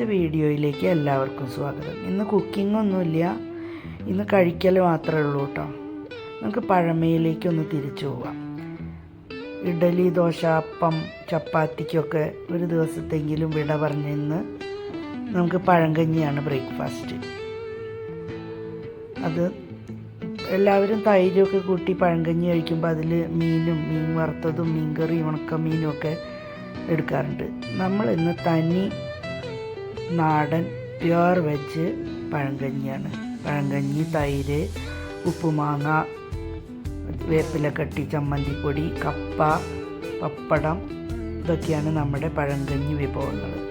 ഇന്നത്തെ വീഡിയോയിലേക്ക് എല്ലാവർക്കും സ്വാഗതം. ഇന്ന് കുക്കിംഗ് ഒന്നുമില്ല. ഇന്ന് കഴിക്കൽ മാത്രമേ ഉള്ളൂ കേട്ടോ. നമുക്ക് പഴമയിലേക്കൊന്ന് തിരിച്ചു പോവാം. ഇഡലി ദോശ അപ്പം ചപ്പാത്തിക്കൊക്കെ ഒരു ദിവസത്തെങ്കിലും വിട പറഞ്ഞിന്ന് നമുക്ക് പഴങ്കഞ്ഞിയാണ് ബ്രേക്ക്ഫാസ്റ്റ് അത് എല്ലാവരും തൈരൊക്കെ കൂട്ടി പഴങ്കഞ്ഞി കഴിക്കുമ്പോൾ അതിൽ മീനും മീൻ വറുത്തതും മീൻകറിയും ഉണക്കമീനും ഒക്കെ എടുക്കാറുണ്ട്. നമ്മൾ ഇന്ന് തനി നാടൻ പ്യുവർ വെജ് പഴങ്കഞ്ഞിയാണ്. പഴങ്കഞ്ഞി തൈര് ഉപ്പുമാങ്ങ വേപ്പിലക്കട്ടി ചമ്മന്തിപ്പൊടി കപ്പ പപ്പടം ഇതൊക്കെയാണ് നമ്മുടെ പഴങ്കഞ്ഞി വിഭവങ്ങൾ.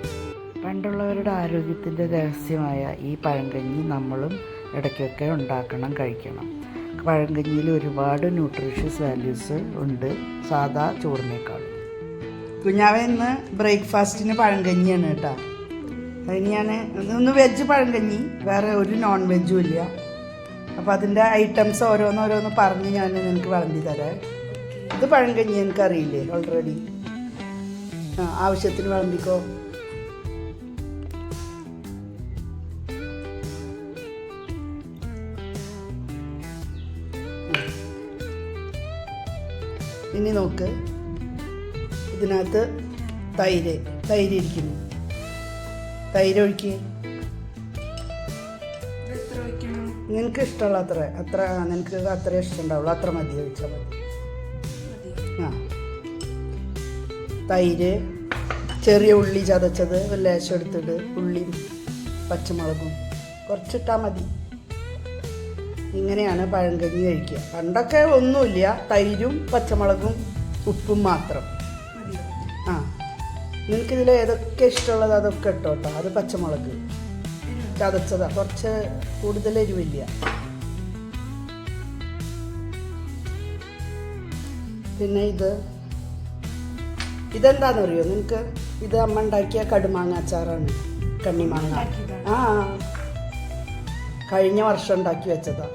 പണ്ടുള്ളവരുടെ ആരോഗ്യത്തിന്റെ രഹസ്യമായ ഈ പഴങ്കഞ്ഞി നമ്മളും ഇടയ്ക്കൊക്കെ ഉണ്ടാക്കണം കഴിക്കണം. പഴങ്കഞ്ഞിയിൽ ഒരുപാട് ന്യൂട്രീഷ്യസ് വാല്യൂസ് ഉണ്ട് സാധാ ചോറിനേക്കാളും. കുഞ്ഞാവ ഇന്ന് ബ്രേക്ക്ഫാസ്റ്റിന് പഴങ്കഞ്ഞിയാണ് കേട്ടോ. അതിന് ഞാൻ ഒന്ന് വെജ് പഴങ്കഞ്ഞി വേറെ ഒരു നോൺ വെജും ഇല്ല. അപ്പോൾ അതിന്റെ ഐറ്റംസ് ഓരോന്നോരോന്ന് പറഞ്ഞ് ഞാൻ നിനക്ക് വിളമ്പി തരാം. ഇത് പഴങ്കഞ്ഞി എനിക്കറിയില്ലേ ഓൾറെഡി ആ ആവശ്യത്തിന് വിളമ്പിക്കോ. ഇനി നോക്ക്. ഇതിനകത്ത് തൈര് തൈര് ഇരിക്കുന്നു. തൈര് ഒഴിക്ക്. നിനക്ക് ഇഷ്ടമുള്ള അത്ര അത്ര നിനക്ക് അത്ര ഇഷ്ടമുണ്ടാവുള്ളൂ അത്ര മതി ഒഴിച്ചാൽ മതി. ആ. തൈര് ചെറിയ ഉള്ളി ചതച്ചത് ലേശം എടുത്തിട്ട് ഉള്ളിയും പച്ചമുളകും കുറച്ചിട്ടാൽ മതി. ഇങ്ങനെയാണ് പഴങ്കഞ്ഞി കഴിക്കുക. പണ്ടൊക്കെ ഒന്നുമില്ല തൈരും പച്ചമുളകും ഉപ്പും മാത്രം. ആ. നിനക്കിതിൽ ഏതൊക്കെ ഇഷ്ടമുള്ളത് അതൊക്കെ ഇട്ടോ കേട്ടോ അത് പച്ചമുളക്. ചതച്ചതാ കുറച്ച് കൂടുതൽ എരിവില്ല. പിന്നെ ഇത്. ഇതെന്താണെന്ന് അറിയോ നിങ്ങൾക്ക് ഇത് അമ്മ ഉണ്ടാക്കിയ കടുമാങ്ങ അച്ചാറാണ്. കണ്ണിമാങ്ങ ആ കഴിഞ്ഞ വർഷം ഉണ്ടാക്കി വെച്ചതാ.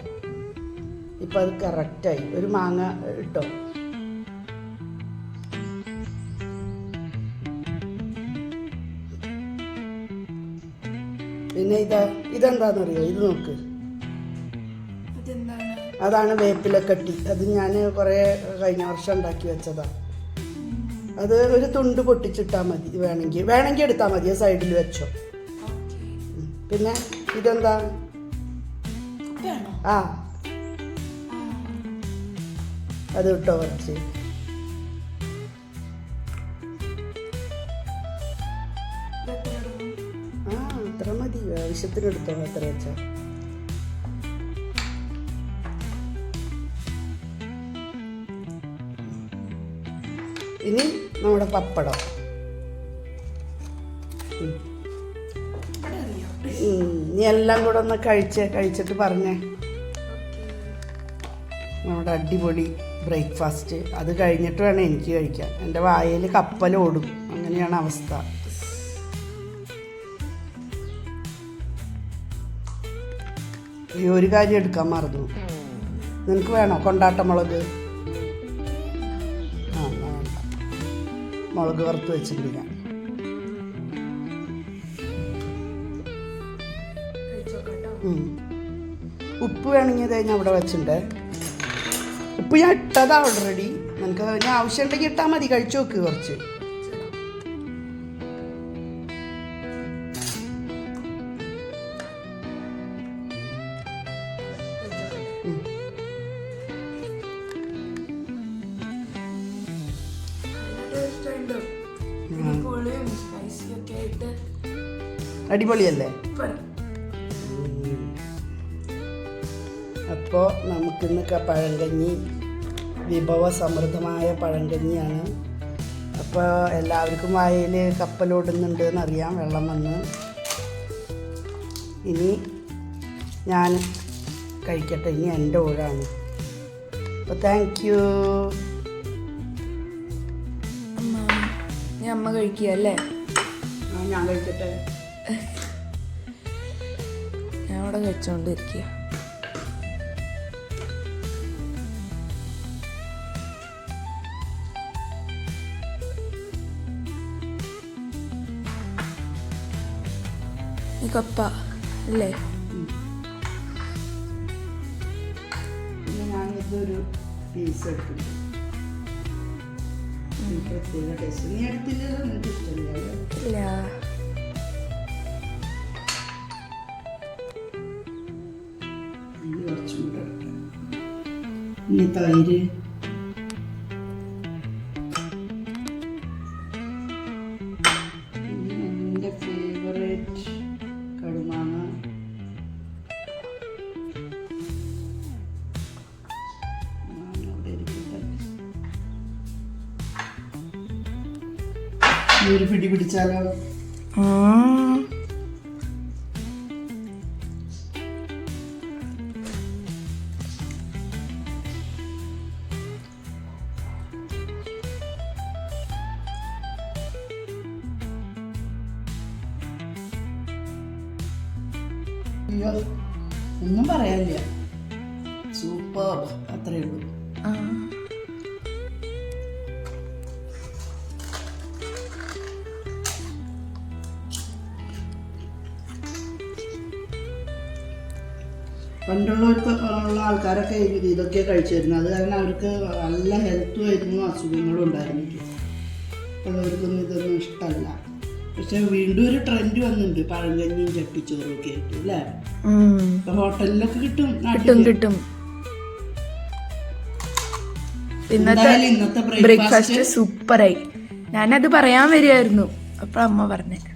ഇപ്പം അത് കറക്റ്റായി ഒരു മാങ്ങ ഇട്ടോ. പിന്നെ ഇതാ ഇതെന്താണെന്നറിയോ ഇത് നോക്ക്. അതാണ് വേപ്പിലക്കട്ടി അത് ഞാൻ കുറേ കഴിഞ്ഞ വർഷം ഉണ്ടാക്കി വെച്ചതാ. അത് ഒരു തുണ്ട് പൊട്ടിച്ചിട്ടാൽ മതി വേണമെങ്കിൽ വേണമെങ്കിൽ എടുത്താൽ മതി സൈഡിൽ വെച്ചോ. പിന്നെ ഇതെന്താ? ആ. അത് ഇട്ടോ കുറച്ച്. ആവശ്യത്തിന് എടുത്തോ എത്ര വെച്ചാ. ഇനി നമ്മുടെ പപ്പടം. നീ എല്ലാം കൂടെ ഒന്ന് കഴിച്ച് കഴിച്ചിട്ട് പറഞ്ഞേ. നമ്മുടെ അടിപൊളി ബ്രേക്ക്ഫാസ്റ്റ്. അത് കഴിഞ്ഞിട്ട് വേണം എനിക്ക് കഴിക്കാൻ. എന്റെ വായയിൽ കപ്പലോടും. അങ്ങനെയാണ് അവസ്ഥ. ഈ ഒരു കാര്യം എടുക്കാൻ മറന്നു. നിനക്ക് വേണോ? കൊണ്ടാട്ടമുളക് ആ എന്നാ വേണ്ട. മുളക് വറുത്ത് വെച്ചിട്ടുണ്ട് ഞാൻ ഉപ്പ് വേണമെങ്കിൽ ഇത് ഞാൻ അവിടെ വെച്ചിട്ടുണ്ട്. ഉപ്പ് ഞാൻ ഇട്ടതാ ഓൾറെഡി നിനക്ക് ഞാൻ ആവശ്യമുണ്ടെങ്കിൽ ഇട്ടാൽ മതി. കഴിച്ചു നോക്ക് കുറച്ച്. അടിപൊളിയല്ലേ? അപ്പോ നമുക്കിന്ന് പഴങ്കഞ്ഞി വിഭവ സമൃദ്ധമായ പഴങ്കഞ്ഞിയാണ്. അപ്പോൾ എല്ലാവർക്കും വായയിൽ കപ്പലോടുന്നുണ്ട് എന്നറിയാം വെള്ളം വന്ന്. ഇനി ഞാൻ കഴിക്കട്ടെ ഇനി എന്റെ ഊഴാണ്. അപ്പോൾ താങ്ക് യു അമ്മ ഞാൻ അമ്മ കഴിക്കുക അല്ലേ? ഞാൻ കഴിക്കട്ടെ. ഞാൻ അവിടെ കഴിച്ചുകൊണ്ടിരിക്കുക കപ്പ അല്ലേ? ഞാൻ ഇതൊരു പീസ് എടുക്കുന്നു പ്രത്യേക ടേസ്റ്റ് നീ എടുത്തില്ലല്ലോ നിനക്ക് ഇഷ്ടമില്ല അല്ലേ? ഇല്ല. ഇത് കുറച്ചും കൂടെ എടുക്കാം. ഇനി തൈര്. എന്റെ ഫേവറേറ്റ് കടുമാങ്ങ. ഒരു പിടി പിടിച്ചാലോ? ഒന്നും പറയാനില്ല. സൂപ്പർ. അത്രയേ ഉള്ളൂ. ആ. പണ്ടുള്ളവർക്ക് ഉള്ള ആൾക്കാരൊക്കെ ഇത് ഇതൊക്കെ കഴിച്ചിരുന്നു അത് കാരണം അവർക്ക് നല്ല ഹെൽത്തും ആയിരുന്നു അസുഖങ്ങളും ഉണ്ടായിരുന്നില്ല. ഉള്ളവർക്കൊന്നും ഇതൊന്നും ഇഷ്ടമല്ല. പക്ഷെ വീണ്ടും ഒരു ട്രെൻഡ് വന്നിട്ടുണ്ട്. പഴങ്കഞ്ഞിയും ചട്ടിച്ചോറും ഒക്കെ ആയിട്ട് അല്ലേ. ഹോട്ടലിലൊക്കെ കിട്ടും കിട്ടും കിട്ടും. ഇന്നത്തെ ബ്രേക്ക്ഫാസ്റ്റ് ബ്രേക്ക്ഫാസ്റ്റ് സൂപ്പറായി ഞാനത് പറയാൻ വരികയായിരുന്നു. അപ്പൊ അമ്മ പറഞ്ഞേ.